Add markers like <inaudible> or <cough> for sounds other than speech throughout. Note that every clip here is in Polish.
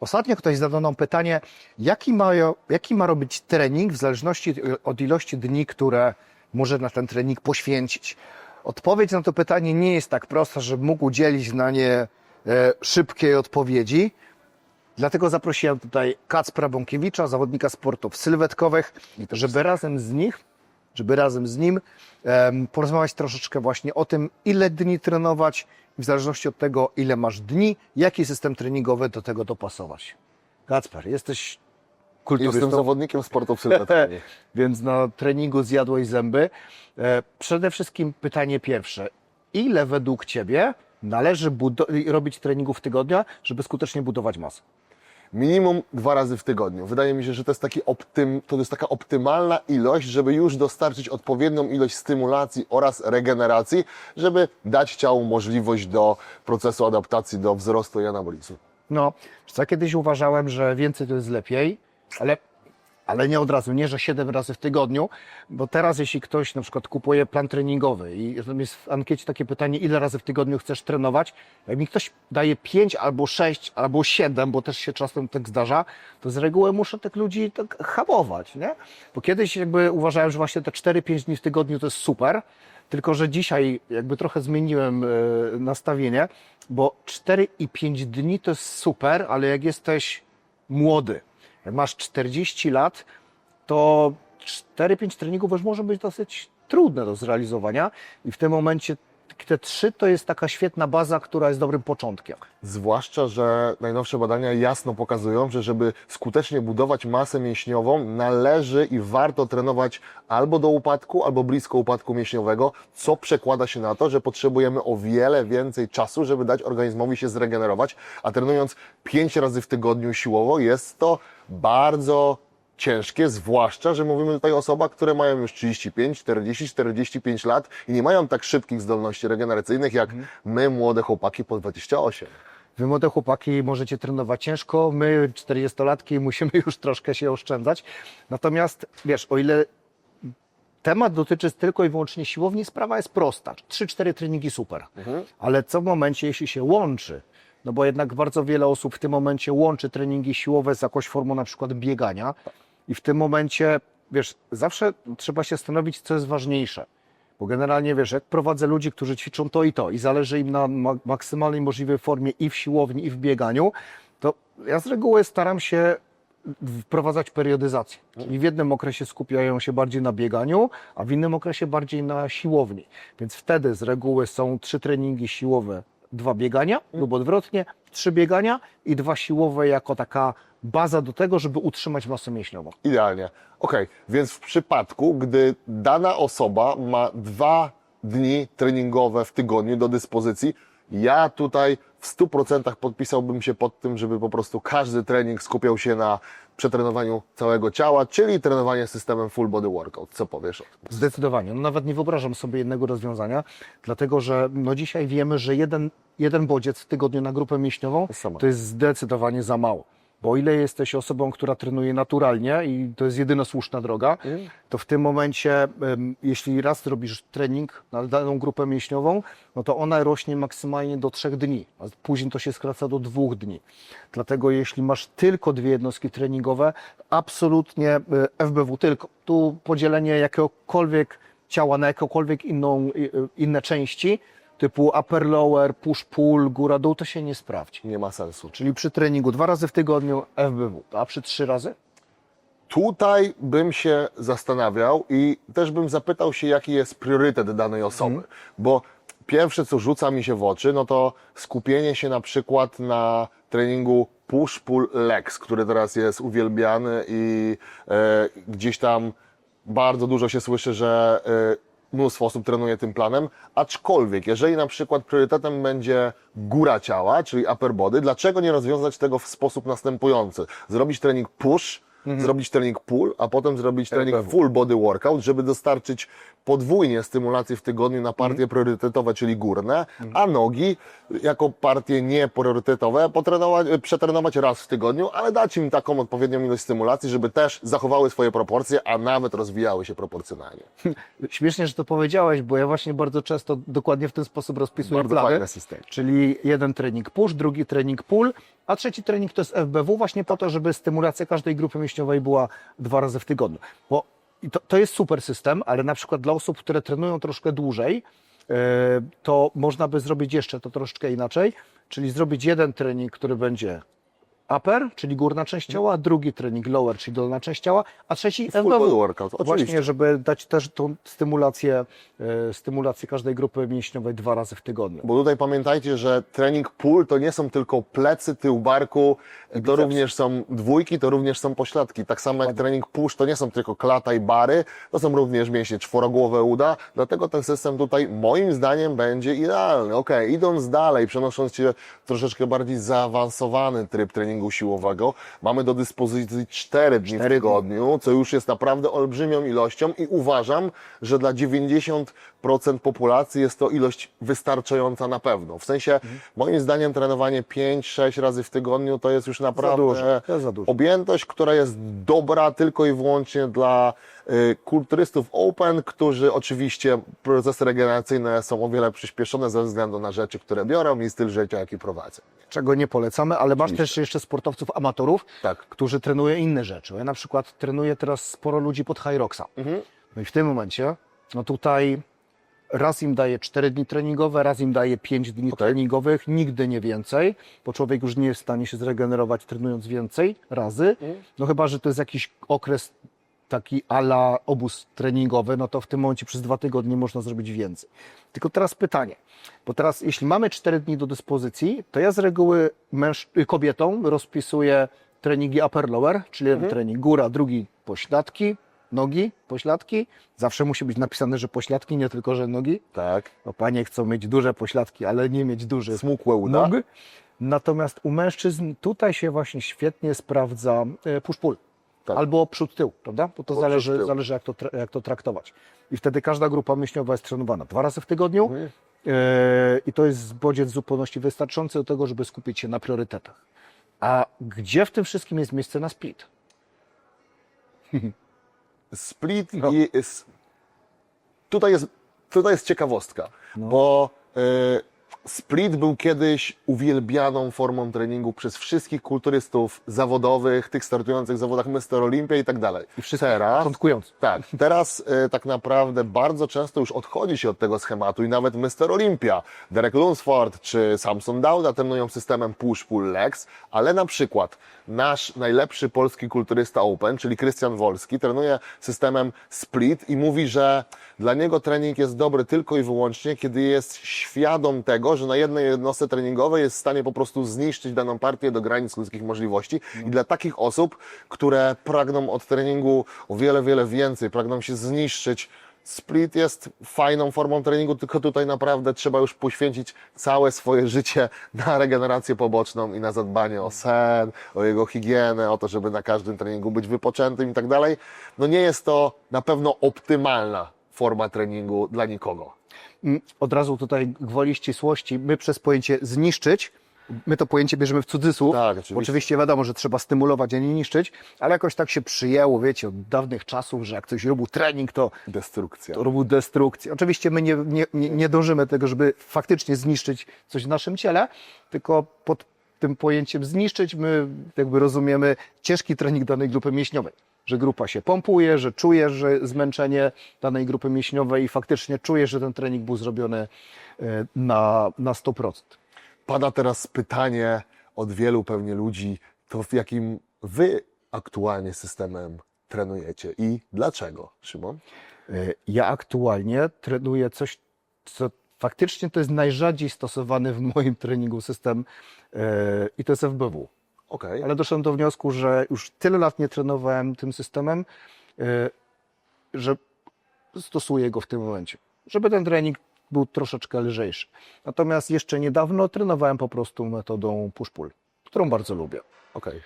Ostatnio ktoś zadał nam pytanie, jaki ma, jaki ma robić trening w zależności od ilości dni, które może na ten trening poświęcić. Odpowiedź na to pytanie nie jest tak prosta, że mógł udzielić na nie e, szybkiej odpowiedzi. Dlatego zaprosiłem tutaj Kacpra Bąkiewicza, zawodnika sportów sylwetkowych, żeby razem z nich, żeby razem z nim porozmawiać troszeczkę właśnie o tym, ile dni trenować w zależności od tego, ile masz dni, jaki system treningowy do tego dopasować. Kacper, jesteś kulturystą. Jestem zawodnikiem sportów <laughs> sylwetkowych. Więc na treningu zjadłeś zęby. E, Przede wszystkim pytanie pierwsze. Ile według Ciebie należy robić treningów w tygodniu, żeby skutecznie budować masę? Minimum dwa razy w tygodniu. Wydaje mi się, że to jest, taki optym, to jest taka optymalna ilość, żeby już dostarczyć odpowiednią ilość stymulacji oraz regeneracji, żeby dać ciału możliwość do procesu adaptacji do wzrostu i anabolizu. No, co, kiedyś uważałem, że więcej to jest lepiej, ale, ale nie od razu, nie, że 7 razy w tygodniu, bo teraz jeśli ktoś na przykład kupuje plan treningowy i jest w ankiecie takie pytanie, ile razy w tygodniu chcesz trenować, jak mi ktoś daje 5 albo 6 albo 7, bo też się czasem tak zdarza, to z reguły muszę tych ludzi tak hamować, nie? Bo kiedyś jakby uważałem, że właśnie te 4-5 dni w tygodniu to jest super, tylko, że dzisiaj jakby trochę zmieniłem e, nastawienie, bo 4 i 5 dni to jest super, ale jak jesteś młody, jak masz 40 lat, to 4-5 treningów już może być dosyć trudne do zrealizowania i w tym momencie te 3 to jest taka świetna baza, która jest dobrym początkiem. Zwłaszcza, że najnowsze badania jasno pokazują, że żeby skutecznie budować masę mięśniową, należy i warto trenować albo do upadku, albo blisko upadku mięśniowego, co przekłada się na to, że potrzebujemy o wiele więcej czasu, żeby dać organizmowi się zregenerować, a trenując 5 razy w tygodniu siłowo jest to bardzo ciężkie, zwłaszcza, że mówimy tutaj o osobach, które mają już 35, 40, 45 lat i nie mają tak szybkich zdolności regeneracyjnych jak my, młode chłopaki po 28. Wy młode chłopaki możecie trenować ciężko, my 40-latki <laughs> musimy już troszkę się oszczędzać. Natomiast wiesz, o ile temat dotyczy tylko i wyłącznie siłowni, sprawa jest prosta. 3-4 treningi super. Ale co w momencie, jeśli się łączy? No bo jednak bardzo wiele osób w tym momencie łączy treningi siłowe z jakąś formą na przykład biegania i w tym momencie, wiesz, zawsze trzeba się zastanowić, co jest ważniejsze. Bo generalnie wiesz, jak prowadzę ludzi, którzy ćwiczą to i to i zależy im na ma- maksymalnej możliwej formie i w siłowni, i w bieganiu, to ja z reguły staram się wprowadzać periodyzację. Czyli w jednym okresie skupiają się bardziej na bieganiu, a w innym okresie bardziej na siłowni. Więc wtedy z reguły są trzy treningi siłowe, dwa biegania lub odwrotnie, trzy biegania i dwa siłowe jako taka baza do tego, żeby utrzymać masę mięśniową. Idealnie. Ok, więc w przypadku, gdy dana osoba ma dwa dni treningowe w tygodniu do dyspozycji, ja tutaj w 100% podpisałbym się pod tym, żeby po prostu każdy trening skupiał się na przetrenowaniu całego ciała, czyli trenowanie systemem full body workout. Co powiesz o tym? Zdecydowanie. No nawet nie wyobrażam sobie jednego rozwiązania, dlatego że no dzisiaj wiemy, że jeden, jeden bodziec w tygodniu na grupę mięśniową to jest zdecydowanie za mało. Bo o ile jesteś osobą, która trenuje naturalnie i to jest jedyna słuszna droga, to w tym momencie, jeśli raz robisz trening na daną grupę mięśniową, no to ona rośnie maksymalnie do trzech dni, a później to się skraca do dwóch dni. Dlatego jeśli masz tylko dwie jednostki treningowe, absolutnie e, FBW tylko. Tu podzielenie jakiegokolwiek ciała na jakąkolwiek inną, e, inne części, typu upper, lower, push, pull, góra, dół, to się nie sprawdzi. Nie ma sensu. Czyli przy treningu dwa razy w tygodniu FBW, a przy trzy razy? Tutaj bym się zastanawiał i też bym zapytał się, jaki jest priorytet danej osoby, bo pierwsze, co rzuca mi się w oczy, no to skupienie się na przykład na treningu push-pull legs, który teraz jest uwielbiany i e, gdzieś tam bardzo dużo się słyszy, że e, mnóstwo osób trenuje tym planem, aczkolwiek jeżeli na przykład priorytetem będzie góra ciała, czyli upper body, dlaczego nie rozwiązać tego w sposób następujący? Zrobić trening push, zrobić trening pull, a potem zrobić trening FBW. full body workout, żeby dostarczyć podwójnie stymulacji w tygodniu na partie priorytetowe, czyli górne, a nogi jako partie niepriorytetowe potrenować, przetrenować raz w tygodniu, ale dać im taką odpowiednią ilość stymulacji, żeby też zachowały swoje proporcje, a nawet rozwijały się proporcjonalnie. <laughs> Śmiesznie, że to powiedziałeś, bo ja właśnie bardzo często dokładnie w ten sposób rozpisuję Bardzo plany. Czyli jeden trening push, drugi trening pull, a trzeci trening to jest FBW właśnie po to, żeby stymulacja każdej grupy mięśniowej była dwa razy w tygodniu. Bo to, to jest super system, ale na przykład dla osób, które trenują troszkę dłużej, e, to można by zrobić jeszcze to troszeczkę inaczej, czyli zrobić jeden trening, który będzie upper, czyli górna część ciała, drugi trening lower, czyli dolna część ciała, a trzeci Full body workout, oczywiście. Właśnie, żeby dać też tą stymulację, e, stymulację każdej grupy mięśniowej dwa razy w tygodniu. Bo tutaj pamiętajcie, że trening pull to nie są tylko plecy, tył barku, to również są dwójki, to również są pośladki. Tak samo jak trening push to nie są tylko klata i bary, to są również mięśnie czworogłowe uda, dlatego ten system tutaj moim zdaniem będzie idealny. Ok, idąc dalej, przenosząc się troszeczkę bardziej zaawansowany tryb treningu siłowego, mamy do dyspozycji 4 dni w tygodniu, co już jest naprawdę olbrzymią ilością i uważam, że dla 90% populacji jest to ilość wystarczająca na pewno. W sensie, Mhm. moim zdaniem trenowanie 5-6 razy w tygodniu to jest już naprawdę za dużo. objętość, która jest dobra tylko i wyłącznie dla y, kulturystów open, którzy oczywiście procesy regeneracyjne są o wiele przyspieszone ze względu na rzeczy, które biorą i styl życia, jaki prowadzą. Czego nie polecamy, ale masz też jeszcze sportowców amatorów, Tak. którzy trenują inne rzeczy. Ja na przykład trenuję teraz sporo ludzi pod High Rocksa. Mhm. No i w tym momencie, no tutaj raz im daję 4 dni treningowe, raz im daję 5 dni treningowych, nigdy nie więcej, bo człowiek już nie jest w stanie się zregenerować trenując więcej razy. No chyba, że to jest jakiś okres taki ala obóz treningowy, no to w tym momencie przez dwa tygodnie można zrobić więcej. Tylko teraz pytanie, bo teraz jeśli mamy 4 dni do dyspozycji, to ja z reguły y, kobietom rozpisuję treningi upper-lower, czyli jeden trening góra, drugi pośladki, nogi, pośladki. Zawsze musi być napisane, że pośladki, nie tylko, że nogi. Tak. Panie chcą mieć duże pośladki, ale nie mieć dużych Smukłe uda. nóg. Natomiast u mężczyzn tutaj się właśnie świetnie sprawdza e, push-pull. Tak. Albo przód-tył, prawda? Bo to Albo zależy, zależy jak, to, jak to traktować. I wtedy każda grupa mięśniowa jest trenowana dwa razy w tygodniu. Mhm. E, I to jest bodziec w zupełności wystarczający do tego, żeby skupić się na priorytetach. A gdzie w tym wszystkim jest miejsce na split? <laughs> Split No. i tutaj jest, tutaj jest ciekawostka, No. bo y, split był kiedyś uwielbianą formą treningu przez wszystkich kulturystów zawodowych, tych startujących w zawodach Mr. Olympia i tak dalej. I wszyscy Teraz, początkujący. tak, teraz y, tak naprawdę bardzo często już odchodzi się od tego schematu i nawet Mr. Olympia, Derek Lunsford czy Samson Dauda trenują systemem push-pull legs, ale na przykład nasz najlepszy polski kulturysta Open, czyli Krystian Wolski, trenuje systemem split i mówi, że dla niego trening jest dobry tylko i wyłącznie, kiedy jest świadom tego, że na jednej jednostce treningowej jest w stanie po prostu zniszczyć daną partię do granic ludzkich możliwości. I dla takich osób, które pragną od treningu o wiele, wiele więcej, pragną się zniszczyć, Split jest fajną formą treningu, tylko tutaj naprawdę trzeba już poświęcić całe swoje życie na regenerację poboczną i na zadbanie o sen, o jego higienę, o to, żeby na każdym treningu być wypoczętym i tak dalej. No nie jest to na pewno optymalna forma treningu dla nikogo. Od razu tutaj gwoli ścisłości, my przez pojęcie zniszczyć, my to pojęcie bierzemy w cudzysłów. Tak, oczywiście. Oczywiście wiadomo, że trzeba stymulować, a nie niszczyć, ale jakoś tak się przyjęło, wiecie, od dawnych czasów, że jak ktoś robił trening, to, Destrukcja. to robił destrukcję. Oczywiście my nie, nie, nie, dążymy tego, żeby faktycznie zniszczyć coś w naszym ciele, tylko pod tym pojęciem zniszczyć my jakby rozumiemy ciężki trening danej grupy mięśniowej. Że grupa się pompuje, że czuje, że zmęczenie danej grupy mięśniowej i faktycznie czuje, że ten trening był zrobiony e, na, na 100%. Pada teraz pytanie od wielu pewnie ludzi, to w jakim wy aktualnie systemem trenujecie i dlaczego, Szymon? E, Ja aktualnie trenuję coś, co faktycznie to jest najrzadziej stosowany w moim <laughs> treningu system e, i to jest FBW. Okej. Ale doszedłem do wniosku, że już tyle lat nie trenowałem tym systemem, e, że stosuję go w tym momencie, żeby ten trening był troszeczkę lżejszy. Natomiast jeszcze niedawno trenowałem po prostu metodą push-pull, którą bardzo lubię. Okej.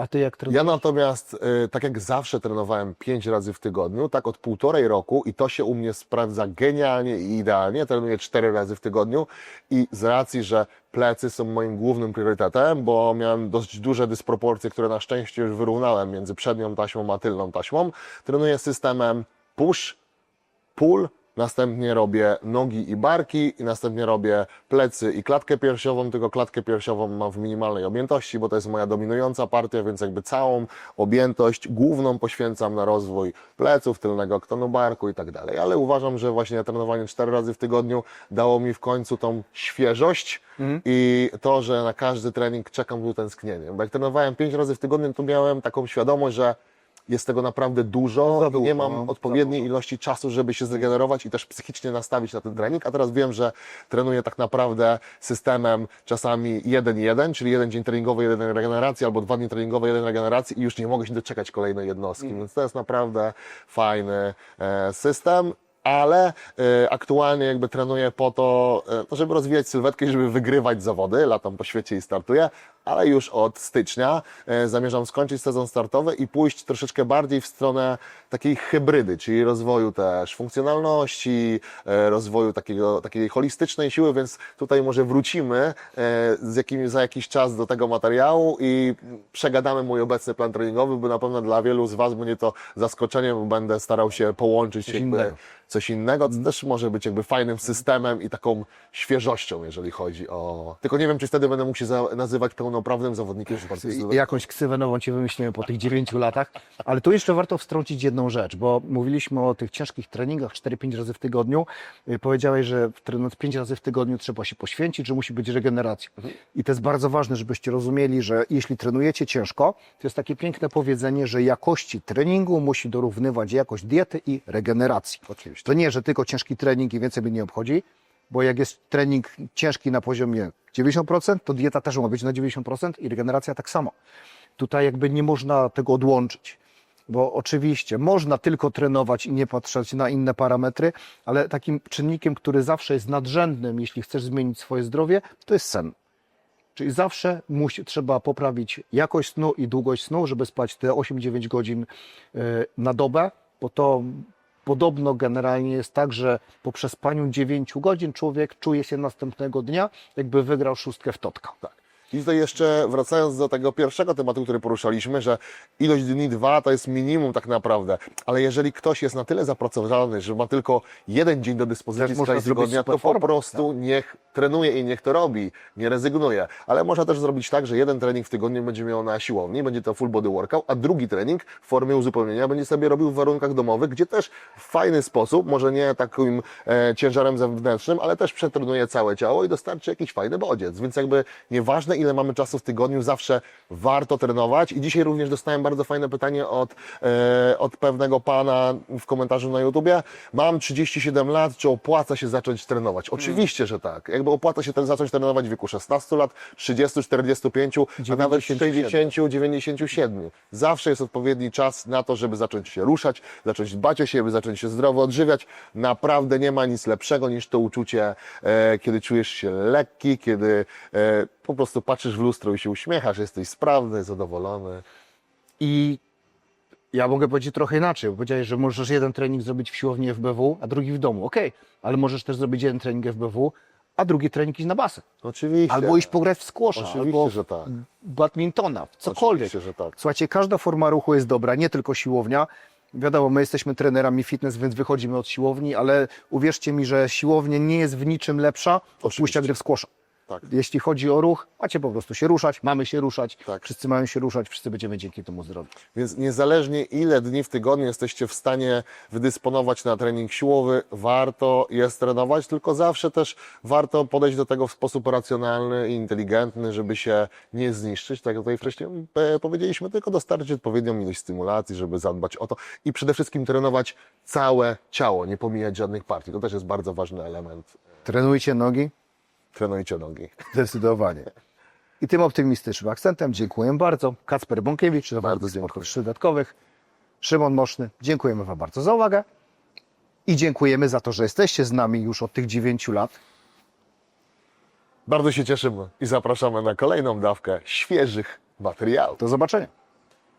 A ty jak Ja trenujesz? natomiast, y, tak jak zawsze trenowałem 5 razy w tygodniu, tak od półtorej roku i to się u mnie sprawdza genialnie i idealnie. Trenuję 4 razy w tygodniu i z racji, że plecy są moim głównym priorytetem, bo miałem dość duże dysproporcje, które na szczęście już wyrównałem między przednią taśmą a tylną taśmą, trenuję systemem push, pull następnie robię nogi i barki, i następnie robię plecy i klatkę piersiową, tylko klatkę piersiową mam w minimalnej objętości, bo to jest moja dominująca partia, więc jakby całą objętość główną poświęcam na rozwój pleców, tylnego aktonu barku i tak dalej. Ale uważam, że właśnie trenowanie cztery razy w tygodniu dało mi w końcu tą świeżość i to, że na każdy trening czekam z utęsknieniem. Bo jak trenowałem pięć razy w tygodniu, to miałem taką świadomość, że jest tego naprawdę dużo Za i dużo, nie mam no, odpowiedniej ilości czasu, żeby się zregenerować i też psychicznie nastawić na ten trening, a teraz wiem, że trenuję tak naprawdę systemem czasami 1-1, czyli jeden dzień treningowy, jeden regeneracji, albo dwa dni treningowe, jeden regeneracji i już nie mogę się doczekać kolejnej jednostki, więc to jest naprawdę fajny e, system. Ale e, aktualnie jakby trenuję po to, e, żeby rozwijać sylwetkę i żeby wygrywać zawody. Latam po świecie i startuję, ale już od stycznia e, zamierzam skończyć sezon startowy i pójść troszeczkę bardziej w stronę takiej hybrydy, czyli rozwoju też funkcjonalności, e, rozwoju takiego, takiej holistycznej siły, więc tutaj może wrócimy e, z jakim, za jakiś czas do tego materiału i przegadamy mój obecny plan treningowy, bo na pewno dla wielu z Was będzie to zaskoczeniem, bo będę starał się połączyć Coś innego. coś innego, co też może być jakby fajnym systemem i taką świeżością, jeżeli chodzi o... Tylko nie wiem, czy wtedy będę mógł się nazywać pełnoprawnym zawodnikiem I jakąś ksywę nową ci wymyślimy po tych dziewięciu latach. Ale tu jeszcze warto wtrącić jedną rzecz, bo mówiliśmy o tych ciężkich treningach 4-5 razy w tygodniu. Y, Powiedziałeś, że trenując 5 razy w tygodniu trzeba się poświęcić, że musi być regeneracja. I to jest bardzo ważne, żebyście rozumieli, że jeśli trenujecie ciężko, to jest takie piękne powiedzenie, że jakości treningu musi dorównywać jakość diety i regeneracji. Oczywiście. To nie, że tylko ciężki trening i więcej mnie nie obchodzi, bo jak jest trening ciężki na poziomie 90%, to dieta też ma być na 90% i regeneracja tak samo. Tutaj jakby nie można tego odłączyć. Bo oczywiście można tylko trenować i nie patrzeć na inne parametry, ale takim czynnikiem, który zawsze jest nadrzędnym, jeśli chcesz zmienić swoje zdrowie, to jest sen. Czyli zawsze musi, trzeba poprawić jakość snu i długość snu, żeby spać te 8-9 godzin y, na dobę, bo to podobno generalnie jest tak, że po przespaniu 9 godzin człowiek czuje się następnego dnia, jakby wygrał szóstkę w totka. Tak. I tutaj jeszcze wracając do tego pierwszego tematu, który poruszaliśmy, że ilość dni dwa to jest minimum tak naprawdę, ale jeżeli ktoś jest na tyle zapracowany, że ma tylko jeden dzień do dyspozycji zrobić tygodnia, to po prostu niech trenuje i niech to robi, nie rezygnuje. Ale można też zrobić tak, że jeden trening w tygodniu będzie miał na siłowni, będzie to full body workout, a drugi trening w formie uzupełnienia będzie sobie robił w warunkach domowych, gdzie też w fajny sposób, może nie takim e, ciężarem zewnętrznym, ale też przetrenuje całe ciało i dostarczy jakiś fajny bodziec. Więc jakby nieważne ile mamy czasu w tygodniu, zawsze warto trenować. I dzisiaj również dostałem bardzo fajne pytanie od, e, od pewnego pana w komentarzu na YouTubie. Mam 37 lat, czy opłaca się zacząć trenować? Oczywiście, że tak. Jakby opłaca się ten zacząć trenować w wieku 16 lat, 30, 45, a nawet 60, 97. Zawsze jest odpowiedni czas na to, żeby zacząć się ruszać, zacząć dbać o siebie, zacząć się zdrowo odżywiać. Naprawdę nie ma nic lepszego niż to uczucie, e, kiedy czujesz się lekki, kiedy e, po prostu patrzysz w lustro i się uśmiechasz, jesteś sprawny, zadowolony. I ja mogę powiedzieć trochę inaczej, bo powiedziałeś, że możesz jeden trening zrobić w siłowni FBW, a drugi w domu. Okej, ale możesz też zrobić jeden trening FBW, a drugi trening iść na basen. Oczywiście. Albo iść pograć w squasha, Oczywiście, albo że tak. badmintona, cokolwiek. Oczywiście, że tak. Słuchajcie, każda forma ruchu jest dobra, nie tylko siłownia. Wiadomo, my jesteśmy trenerami fitness, więc wychodzimy od siłowni, ale uwierzcie mi, że siłownia nie jest w niczym lepsza od pójścia gry w squasha. Tak. Jeśli chodzi o ruch, macie po prostu się ruszać, mamy się ruszać, Tak. wszyscy mają się ruszać, wszyscy będziemy dzięki temu zdrowi. Więc niezależnie ile dni w tygodniu jesteście w stanie wydysponować na trening siłowy, warto jest trenować, tylko zawsze też warto podejść do tego w sposób racjonalny i inteligentny, żeby się nie zniszczyć. Tak jak tutaj wcześniej e, powiedzieliśmy, tylko dostarczyć odpowiednią ilość stymulacji, żeby zadbać o to i przede wszystkim trenować całe ciało, nie pomijać żadnych partii. To też jest bardzo ważny element. Trenujcie nogi, Trenujcie nogi. Zdecydowanie. I tym optymistycznym akcentem dziękuję bardzo. Kacper Bąkiewicz, Bardzo sportów śróddatkowych. Szymon Moszny, dziękujemy Wam bardzo za uwagę. I dziękujemy za to, że jesteście z nami już od tych dziewięciu lat. Bardzo się cieszymy i zapraszamy na kolejną dawkę świeżych materiałów. Do zobaczenia.